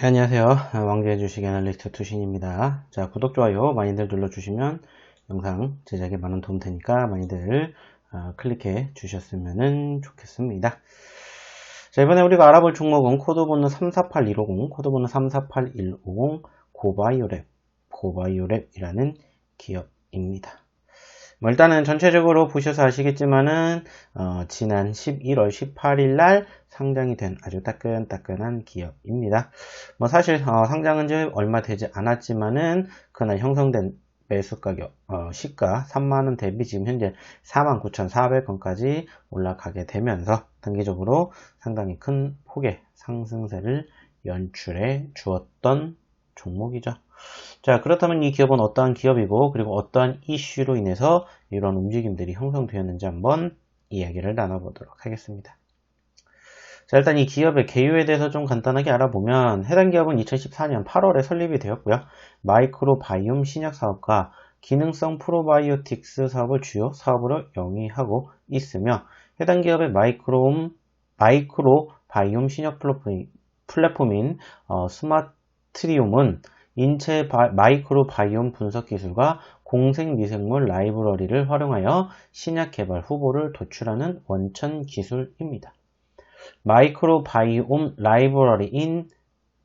네, 안녕하세요. 왕자의 주식 애널리스트 투신입니다. 자, 구독, 좋아요 많이들 눌러주시면 영상 제작에 많은 도움 되니까 많이들 어, 클릭해 주셨으면 좋겠습니다. 자, 이번에 우리가 알아볼 종목은 코드번호 348150, 코드번호 348150, 고바이오랩, 고바이오랩이라는 기업입니다. 뭐 일단은 전체적으로 보셔서 아시겠지만은 어, 지난 11월 18일 날 상장이 된 아주 따끈따끈한 기업입니다. 뭐 사실 어, 상장은 지 얼마 되지 않았지만은 그날 형성된 매수 가격 어, 시가 3만원 대비 지금 현재 49,400원까지 올라가게 되면서 단기적으로 상당히 큰 폭의 상승세를 연출해 주었던 종목이죠. 자, 그렇다면 이 기업은 어떠한 기업이고, 그리고 어떠한 이슈로 인해서 이런 움직임들이 형성되었는지 한번 이야기를 나눠보도록 하겠습니다. 자, 일단 이 기업의 개요에 대해서 좀 간단하게 알아보면, 해당 기업은 2014년 8월에 설립이 되었고요. 마이크로바이옴 신약 사업과 기능성 프로바이오틱스 사업을 주요 사업으로 영위하고 있으며, 해당 기업의 마이크로, 마이크로바이옴 신약 플랫폼인 어, 스마트리움은 인체 마이크로 바이옴 분석 기술과 공생 미생물 라이브러리를 활용하여 신약 개발 후보를 도출하는 원천 기술입니다. 마이크로 바이옴 라이브러리인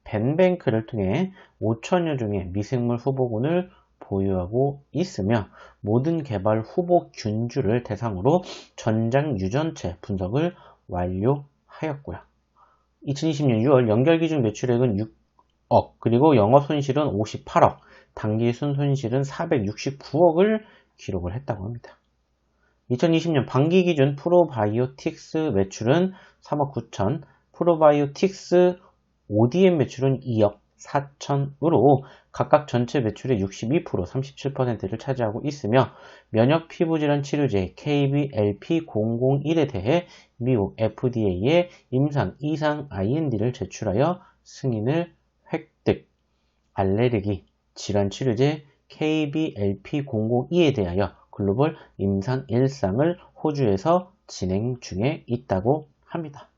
벤뱅크를 통해 5천여 종의 미생물 후보군을 보유하고 있으며 모든 개발 후보 균주를 대상으로 전장 유전체 분석을 완료하였고요. 2020년 6월 연결 기준 매출액은 6억 그리고 영업 손실은 58억 단기 순손실은 469억을 기록을 했다고 합니다. 2020년 반기 기준 프로바이오틱스 매출은 3억 9천, 프로바이오틱스 ODM 매출은 2억 4천으로 각각 전체 매출의 62%, 37%를 차지하고 있으며 면역 피부질환 치료제 KBLP001에 대해 미국 FDA에 임상 이상 IND를 제출하여 승인을 알레르기, 질환 치료제 KBLP002에 대하여 글로벌 임상 일상을 호주에서 진행 중에 있다고 합니다.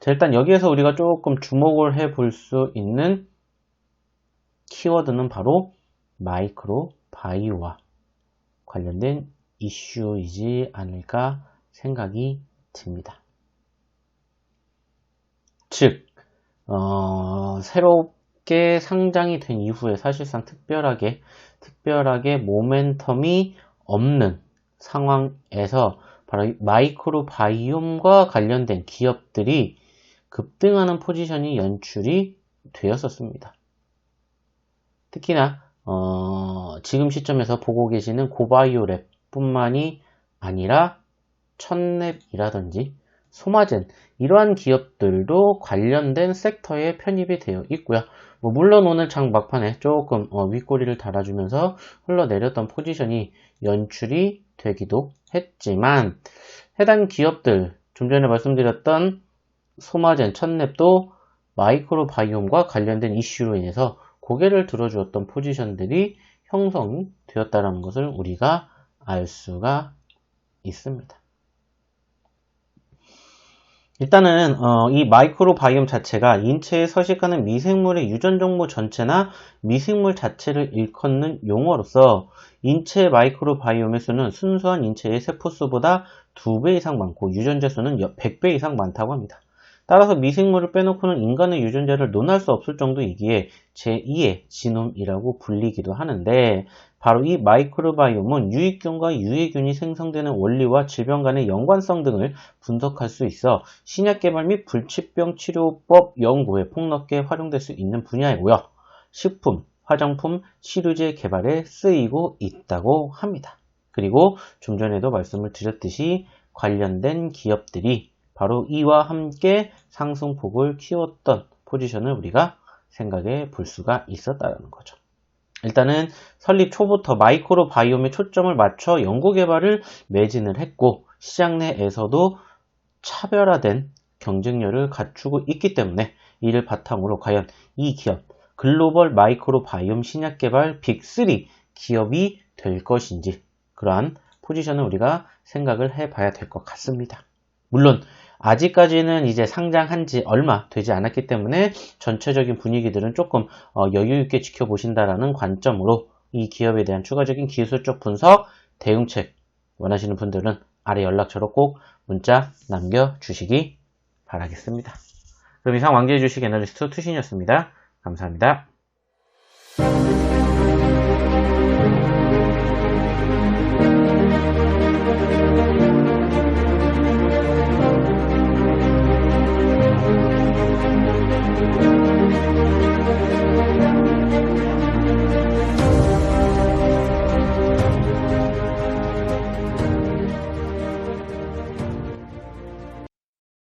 자, 일단 여기에서 우리가 조금 주목을 해 볼 수 있는 키워드는 바로 마이크로 바이오와 관련된 이슈이지 않을까 생각이 듭니다. 즉, 어, 새롭게 상장이 된 이후에 사실상 특별하게 특별하게 모멘텀이 없는 상황에서 바로 마이크로 바이옴과 관련된 기업들이 급등하는 포지션이 연출이 되었었습니다. 특히나 어, 지금 시점에서 보고 계시는 고바이오랩 뿐만이 아니라 첫랩이라든지 소마젠 이러한 기업들도 관련된 섹터에 편입이 되어 있고요. 뭐 물론 오늘 장 막판에 조금 어, 윗꼬리를 달아주면서 흘러내렸던 포지션이 연출이 되기도 했지만 해당 기업들 좀 전에 말씀드렸던 소마젠, 첫랩도 마이크로 바이옴과 관련된 이슈로 인해서 고개를 들어주었던 포지션들이 형성이 되었다는 것을 우리가 알 수가 있습니다. 일단은 어, 이 마이크로바이옴 자체가 인체에 서식하는 미생물의 유전 정보 전체나 미생물 자체를 일컫는 용어로서 인체 마이크로바이옴의 수는 순수한 인체의 세포 수보다 2배 이상 많고 유전자 수는 100배 이상 많다고 합니다. 따라서 미생물을 빼놓고는 인간의 유전자를 논할 수 없을 정도이기에 제2의 지놈이라고 불리기도 하는데 바로 이 마이크로바이옴은 유익균과 유해균이 생성되는 원리와 질병 간의 연관성 등을 분석할 수 있어 신약 개발 및 불치병 치료법 연구에 폭넓게 활용될 수 있는 분야이고요. 식품, 화장품, 치료제 개발에 쓰이고 있다고 합니다. 그리고 좀 전에도 말씀을 드렸듯이 관련된 기업들이 바로 이와 함께 상승폭을 키웠던 포지션을 우리가 생각해 볼 수가 있었다는 거죠. 일단은 설립 초부터 마이크로 바이옴에 초점을 맞춰 연구개발을 매진을 했고 시장 내에서도 차별화된 경쟁력을 갖추고 있기 때문에 이를 바탕으로 과연 이 기업 글로벌 마이크로 바이옴 신약 개발 빅3 기업이 될 것인지 그러한 포지션을 우리가 생각을 해봐야 될 것 같습니다. 물론 아직까지는 이제 상장한 지 얼마 되지 않았기 때문에 전체적인 분위기들은 조금 어, 여유 있게 지켜보신다라는 관점으로 이 기업에 대한 추가적인 기술적 분석, 대응책 원하시는 분들은 아래 연락처로 꼭 문자 남겨주시기 바라겠습니다. 그럼 이상 왕재의 주식 애널리스트 투신이었습니다. 감사합니다.